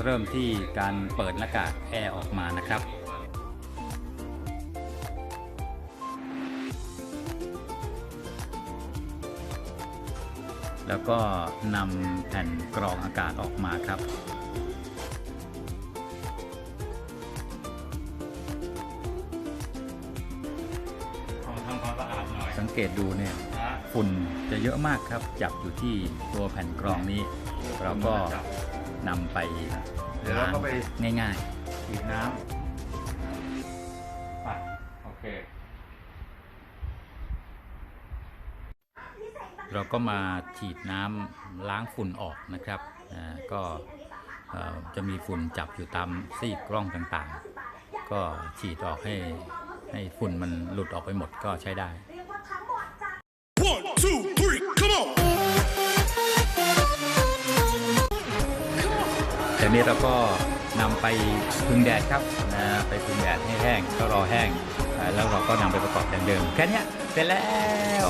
เริ่มที่การเปิดหน้ากากแอร์ออกมานะครับแล้วก็นำแผ่นกรองอากาศออกมาครับขอทำความสะอาดหน่อยสังเกตดูเนี่ยนะฝุ่นจะเยอะมากครับ จับอยู่ที่ตัวแผ่นกรองนี้ เราก็ นำไปเดี๋ยวเราก็ไป ง่ายฉีดน้ำไปโอเค ๆ เราก็มาฉีดน้ำล้างฝุ่นออกนะครับอ่าก็เอ่อจะมีฝุ่นจับอยู่ตามซี่กล้องต่างๆ ก็ฉีดออกให้ให้ฝุ่นมันหลุดออกไปหมดก็ใช้ได้ One, two, จากนี้เราก็นำไปพึ่งแดดครับนะไปพึ่งแดดให้แห้งก็รอแห้ง แล้วเราก็นำไปประกอบอย่างเดิมแค่นี้เสร็จแล้ว